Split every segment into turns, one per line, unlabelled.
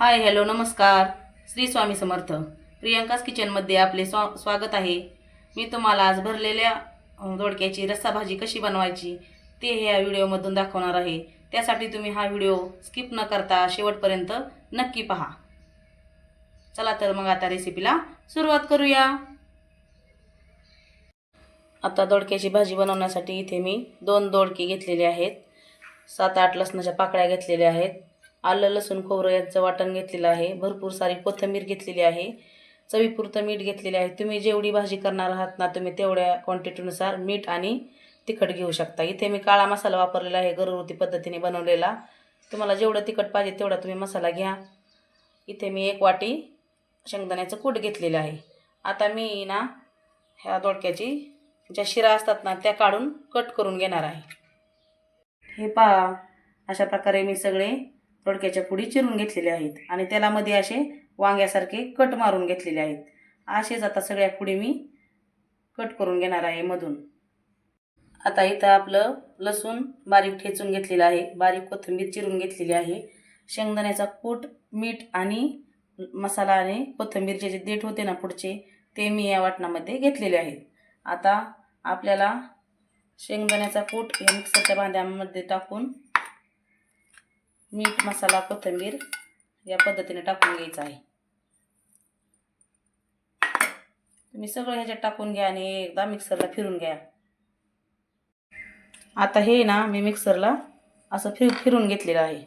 Hi hello नमस्कार. श्री स्वामी समर्थ. प्रियंकाच किचनमध्ये आपले स्वा स्वागत आहे. मी तुम्हाला आज भरलेल्या दोडक्याची रस्सा भाजी कशी बनवायची ते ह्या व्हिडिओमधून दाखवणार आहे. त्यासाठी तुम्ही हा व्हिडिओ स्किप न करता शेवटपर्यंत नक्की पहा. चला तर मग आता रेसिपीला सुरुवात करूया. आता दोडक्याची भाजी बनवण्यासाठी इथे मी दोन दोडके घेतलेले आहेत. सात आठ लसणाच्या पाकळ्या घेतलेल्या आहेत. आलं लसूण खोबरं यांचं वाटण घेतलेलं आहे. भरपूर सारी कोथिंबीर घेतलेली आहे. चवीपुरतं मीठ घेतलेले आहे. तुम्ही जेवढी भाजी करणार आहात ना तुम्ही तेवढ्या क्वांटिटीनुसार मीठ आणि तिखट घेऊ शकता. इथे मी काळा मसाला वापरलेला आहे घरगुती पद्धतीने बनवलेला. तुम्हाला जेवढं तिखट पाहिजे तेवढा तुम्ही मसाला घ्या. इथे मी एक वाटी शेंगदाण्याचं कूट घेतलेलं आहे. आता मी ना ह्या दोडक्याची ज्या शिरा असतात ना त्या काढून कट करून घेणार आहे. हे पहा अशा प्रकारे मी सगळे दोडक्याच्या पुढी चिरून घेतलेल्या आहेत आणि तेलामध्ये असे वांग्यासारखे कट मारून घेतलेले आहेत. असेच आता सगळ्या पुढी मी कट करून घेणार आहे मधून. आता इथं आपलं लसूण बारीक ठेचून घेतलेलं आहे. बारीक कोथिंबीर चिरून घेतलेली आहे. शेंगदाण्याचा कूट मीठ आणि मसाला आणि कोथिंबीरचे जे देठ होते ना पुढचे ते मी या वाटणामध्ये घेतलेले आहेत. आता आपल्याला शेंगदाण्याचा कूट या मिक्सरच्या भांड्यामध्ये टाकून मीठ मसाला कोथिंबीर या पद्धतीने टाकून घ्यायचं आहे. तुम्ही सगळं ह्याच्यात टाकून घ्या आणि एकदा मिक्सरला फिरून घ्या. आता हे ना मी मिक्सरला असं फिर फिरून घेतलेलं आहे.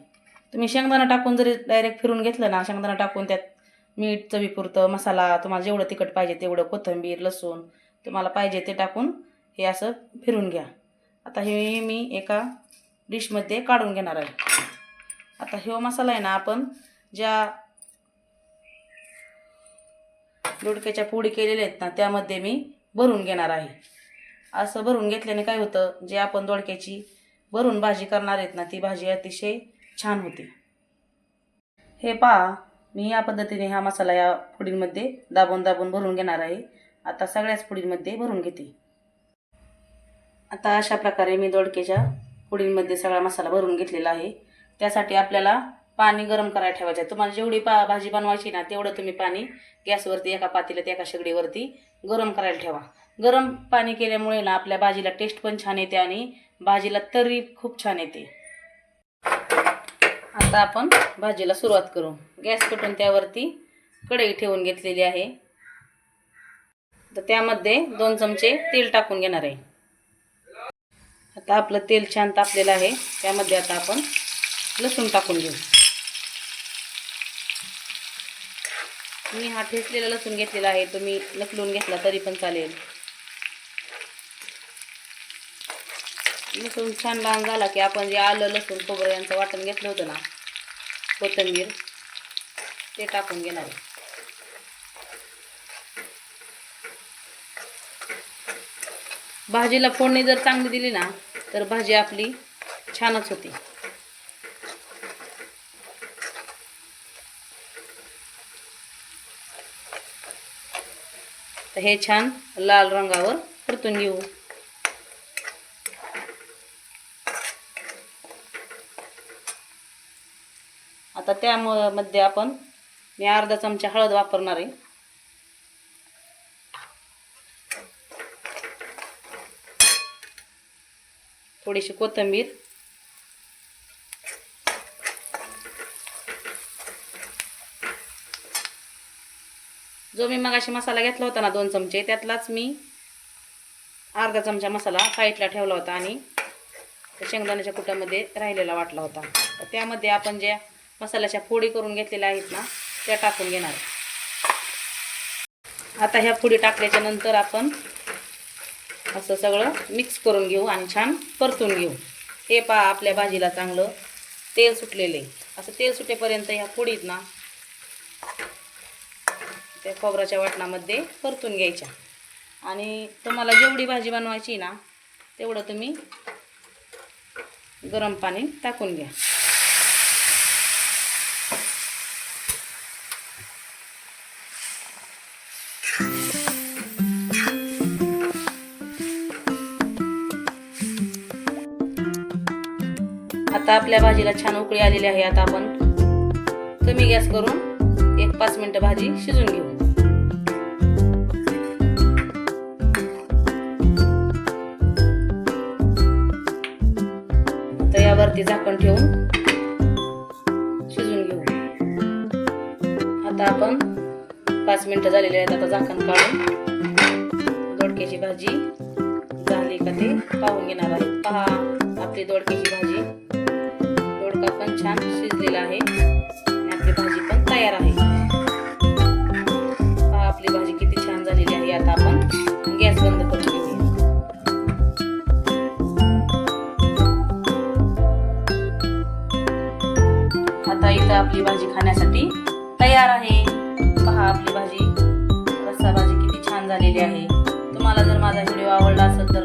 तुम्ही शेंगदाणा टाकून जरी डायरेक्ट फिरून घेतलं ना शेंगदाणा टाकून त्यात मीठ चवीपुरतं मसाला तुम्हाला जेवढं तिखट पाहिजे तेवढं कोथिंबीर लसूण तुम्हाला पाहिजे ते टाकून हे असं फिरून घ्या. आता हे मी एका डिशमध्ये काढून घेणार आहे. आता हे मसाला आहे ना आपण ज्या दोडक्याच्या पोळी केलेल्या आहेत ना त्यामध्ये मी भरून घेणार आहे. असं भरून घेतल्याने काय होतं जे आपण दोडक्याची भरून भाजी करणार आहेत ना ती भाजी अतिशय छान होते. हे पहा मी या पद्धतीने हा मसाला या पुडींमध्ये दाबून दाबून भरून घेणार आहे. आता सगळ्याच पुडींमध्ये भरून घेते. आता अशा प्रकारे मी दोडक्याच्या पुडींमध्ये सगळा मसाला भरून घेतलेला आहे. त्यासाठी आपल्याला पाणी गरम करायला ठेवायचं आहे. तुम्हाला जेवढी पा भाजी बनवायची ना तेवढं तुम्ही पाणी गॅसवरती एका पातेल्यात एका शेगडीवरती गरम करायला ठेवा. गरम पाणी केल्यामुळे ना आपल्या भाजीला टेस्ट पण छान येते आणि भाजीला तर्री खूप छान येते. आता आपण भाजीला सुरुवात करू. गॅस पेटून त्यावरती कढई ठेवून घेतलेली आहे. तर त्यामध्ये दोन चमचे तेल टाकून घेणार आहे. आता आपलं तेल छान तापलेलं आहे. त्यामध्ये आता आपण लसूण टाकून घेऊ. मी हा ठेचलेला लसूण घेतलेला आहे तुम्ही लकडून घेतला तरी पण चालेल. लसूण छान लहान झाला की आपण जे आलं लसूण खोबरं यांचं वाटण घेतलं होतं ना कोथिंबीर ते टाकून घेणार आहे. भाजीला फोडणी जर चांगली दिली ना तर भाजी आपली छानच होती. तर हे छान लाल रंगावर परतून घेऊ. आता त्यामध्ये आपण मी अर्धा चमचा हळद वापरणार आहे. थोडीशी कोथिंबीर. जो मी मगाशी मसाला घेतला होता ना दोन चमचे त्यातलाच मी अर्धा चमचा मसाला साईडला ठेवला होता आणि शेंगदाण्याच्या कुटामध्ये राहिलेला वाटला होता. तर त्यामध्ये आपण ज्या मसाल्याच्या फोडी करून घेतलेल्या आहेत ना त्या टाकून घेणार. आता ह्या फोडी टाकल्याच्या नंतर आपण असं सगळं मिक्स करून घेऊ आणि छान परतून घेऊ. हे पहा आपल्या भाजीला चांगलं तेल सुटलेलं आहे. असं तेल सुटेपर्यंत ह्या फोडीत ना त्या खोबऱ्याच्या वाटणामध्ये परतून घ्यायच्या. आणि तुम्हाला जेवढी भाजी बनवायची ना तेवढं तुम्ही गरम पाणी टाकून घ्या. आता आपल्या भाजीला छान उकळी आलेली आहे. आता आपण कमी गॅस करून एक पाच मिनिटं भाजी शिजून घेऊ. आता झाकण ठेवून शिजून घेऊ. आता आपण पाच मिनिटं झालेली आहेत आता झाकण काढून. दोडक्याची भाजी झाली का ते पाहून घेणार आहे. पहा आपली दोडक्याची भाजी. दोडका पण छान शिजलेला आहे. आता आपली भाजी खाण्यासाठी तयार आहे. पहा आपली भाजी. रस्सा भाजी किती छान झालेली आहे. तुम्हाला जर माझा व्हिडिओ आवडला असेल तर